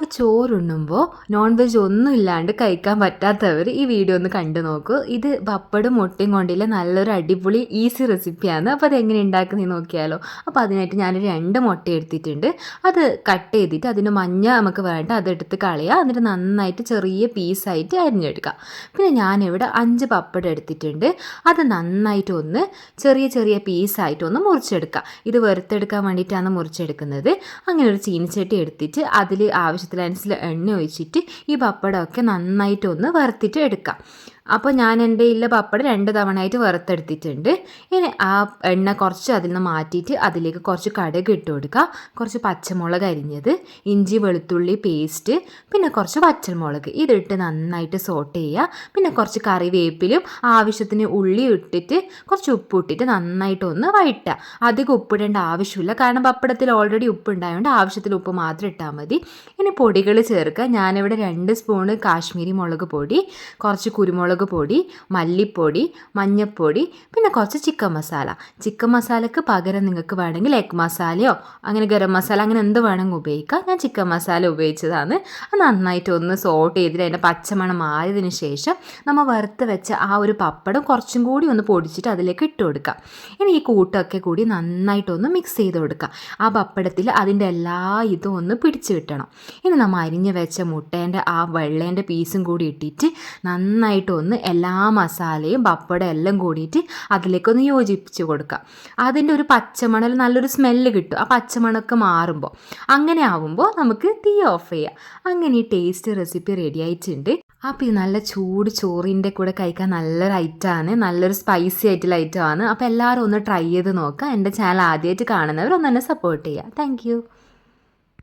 അപ്പോൾ ചോറുണ്ണുമ്പോൾ non veg ഒന്നും ഇല്ലാണ്ട് കഴിക്കാൻ പറ്റാത്തവർ ഈ വീഡിയോ ഒന്ന് കണ്ടു നോക്കൂ. ഇത് പപ്പടും മുട്ടയും കൊണ്ടില്ല നല്ലൊരു അടിപൊളി ഈസി റെസിപ്പിയാണ് അപ്പോൾ അത് എങ്ങനെ ഉണ്ടാക്കുന്നത് നോക്കിയാലോ. അപ്പോൾ അതിനായിട്ട് ഞാൻ രണ്ട് മുട്ട എടുത്തിട്ടുണ്ട്. അത് കട്ട് ചെയ്തിട്ട് അതിന് മഞ്ഞ നമുക്ക് വേണ്ട അതെടുത്ത് കളയുക എന്നിട്ട് നന്നായിട്ട് ചെറിയ പീസായിട്ട് അരിഞ്ഞെടുക്കുക പിന്നെ ഞാനിവിടെ അഞ്ച് പപ്പടം എടുത്തിട്ടുണ്ട്. അത് നന്നായിട്ട് ഒന്ന് ചെറിയ ചെറിയ പീസായിട്ട് ഒന്ന് മുറിച്ചെടുക്കുക ഇത് വെറുത്തെടുക്കാൻ വേണ്ടിയിട്ടാണ് മുറിച്ചെടുക്കുന്നത്. അങ്ങനെ ഒരു ചീനിച്ചട്ടി എടുത്തിട്ട് അതിൽ ആവശ്യത്തിനനുസരിച്ച് എണ്ണ ഒഴിച്ചിട്ട് ഈ പപ്പടമൊക്കെ നന്നായിട്ട് ഒന്ന് വറുത്തിട്ട് എടുക്കാം. അപ്പോൾ ഞാൻ എന്റെ ഇല്ല പപ്പടം രണ്ട് തവണയായിട്ട് വറുത്തെടുത്തിട്ടുണ്ട്. ഇനി ആ എണ്ണ കുറച്ച് അതിൽ നിന്ന് മാറ്റിയിട്ട് അതിലേക്ക് കുറച്ച് കടുക് ഇട്ട് കൊടുക്കുക. കുറച്ച് പച്ചമുളക് അരിഞ്ഞത് ഇഞ്ചി വെളുത്തുള്ളി പേസ്റ്റ് പിന്നെ കുറച്ച് പച്ചമുളക്. ഇതിട്ട് നന്നായിട്ട് സോട്ട് ചെയ്യുക. പിന്നെ കുറച്ച് കറിവേപ്പിലും ആവശ്യത്തിന് ഉള്ളി ഇട്ടിട്ട് കുറച്ച് ഉപ്പ് ഇട്ടിട്ട് നന്നായിട്ടൊന്ന് വഴറ്റുക. അധികം ഉപ്പിടേണ്ട ആവശ്യമില്ല. കാരണം പപ്പടത്തിൽ ഓൾറെഡി ഉപ്പ് ഉണ്ടായതുകൊണ്ട് ആവശ്യത്തിൽ ഉപ്പ് മാത്രം ഇട്ടാൽ മതി. ഇനി പൊടികൾ ചേർക്കുക. ഞാനിവിടെ രണ്ട് സ്പൂണ് കാശ്മീരി മുളക് പൊടി കുറച്ച് കുരുമുളക് പൊടി മല്ലിപ്പൊടി മഞ്ഞൾപ്പൊടി പിന്നെ കുറച്ച് ചിക്കൻ മസാല. ചിക്കൻ മസാലക്ക് പകരം നിങ്ങൾക്ക് വേണമെങ്കിൽ എഗ് മസാലയോ അങ്ങനെ ഗരം മസാല അങ്ങനെ എന്ത് വേണമെങ്കിൽ ഉപയോഗിക്കാം. ഞാൻ ചിക്കൻ മസാല ഉപയോഗിച്ചതാണ്. അത് നന്നായിട്ട് ഒന്ന് സോട്ട് ചെയ്തിട്ട് അതിന്റെ പച്ചമണം മാറിയതിന് ശേഷം നമ്മൾ വറുത്ത് വെച്ച ആ ഒരു പപ്പടം കുറച്ചും കൂടി ഒന്ന് പൊടിച്ചിട്ട് അതിലേക്ക് ഇട്ട് കൊടുക്കാം. ഇനി ഈ കൂട്ടൊക്കെ കൂടി നന്നായിട്ടൊന്ന് മിക്സ് ചെയ്ത് കൊടുക്കുക ആ പപ്പടത്തിൽ അതിന്റെ എല്ലാ ഇതും ഒന്ന് പിടിച്ച് കിട്ടണം. ഇനി നമ്മൾ അരിഞ്ഞ് വെച്ച മുട്ടേന്റെ ആ വെള്ളേന്റെ പീസും കൂടി ഇട്ടിട്ട് നന്നായിട്ടൊന്ന് എല്ലാ മസാലയും പപ്പടം എല്ലാം കൂടിയിട്ട് അതിലേക്കൊന്ന് യോജിപ്പിച്ച് കൊടുക്കുക അതിന്റെ ഒരു പച്ചമണൽ നല്ലൊരു സ്മെല്ല് കിട്ടും. ആ പച്ചമണക്ക് മാറുമ്പോൾ. അങ്ങനെ ആവുമ്പോൾ നമുക്ക് തീ ഓഫ് ചെയ്യാം. അങ്ങനെ ഈ ടേസ്റ്റ് റെസിപ്പി റെഡി ആയിട്ടുണ്ട്. അപ്പം ഇത് നല്ല ചൂട് ചോറിന്റെ കൂടെ കഴിക്കാൻ നല്ലൊരു ഐറ്റമാണ് നല്ലൊരു സ്പൈസി ആയിട്ടുള്ള ഐറ്റമാണ് അപ്പോൾ എല്ലാവരും ഒന്ന് ട്രൈ ചെയ്ത് നോക്കുക. എന്റെ ചാനൽ ആദ്യമായിട്ട് കാണുന്നവർ ഒന്ന് തന്നെ സപ്പോർട്ട് ചെയ്യുക. താങ്ക്